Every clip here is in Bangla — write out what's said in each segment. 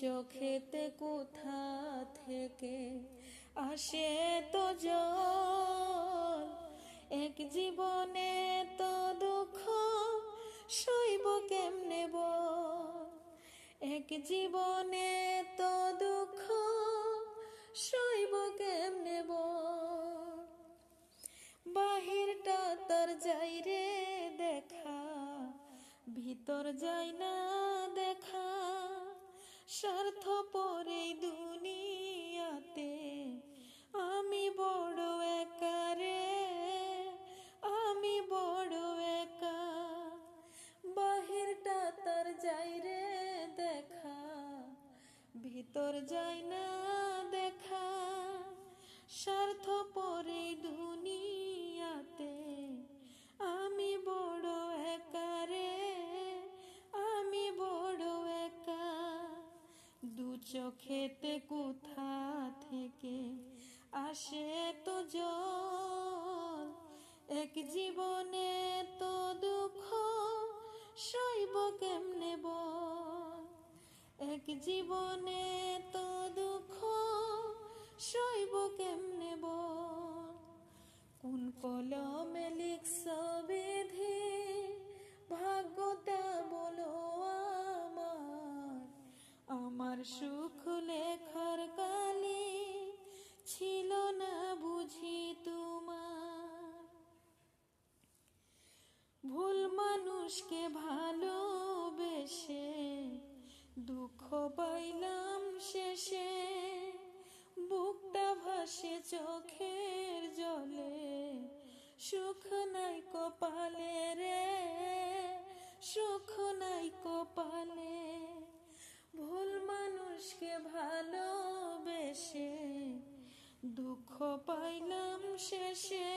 চোখেতে কোথা থেকে আসে তো জল? এক জীবনে তো দুঃখ সইব কেমনে বল? এক জীবনে তো দুঃখ সইব কেমনে বল? বাহিরটা তোর যাই রে দেখা, ভিতর যাই না স্বার্থ পরে দুনিয়াতে। আমি বড় একা রে, আমি বড় একা। বাহিরটা তার যাই রে দেখা, ভিতর যাই না দেখা। স্বার্থ পরে দুনিয়াতে চোখেতে কোথা থেকে আসে তো জল। এক জীবনে তো দুঃখ, সইব কেমনে বল? এক জীবনে তো দুঃখ, সইব কেমনে বল? কোন কলমে আমার সুখ লেখার কালে ছিল না বুঝি তোমার। ভুল মানুষকে ভালোবেসে দুঃখ পাইলাম শেষে, বুকটা ভাসে চোখের জলে। সুখ নাই কপালে রে, সুখ নাই কপালে পাইলাম শেষে,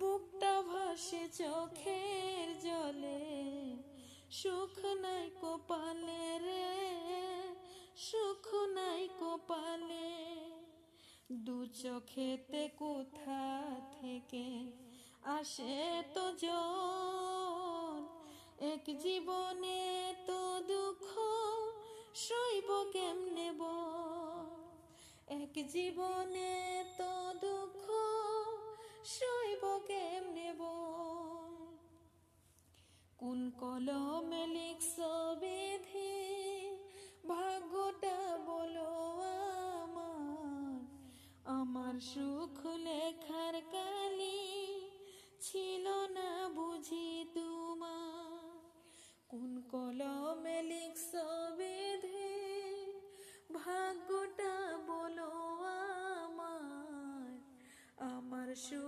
বুকটা ভাসে চোখের জলে। সুখ নাই কপালে রে, সুখ নাই কপালে। দু চোখেতে কোথা থেকে আসে তো জল এক জীবনে তো দুঃখ, সইব কেমনে বল? এক জীবনে তো দুঃখ সইব কেমনে বল? কোন কলমে লিখছ বিধি? ভাগ্যটা বলো আমার। আমার সুখ লেখার ভাগ্যটা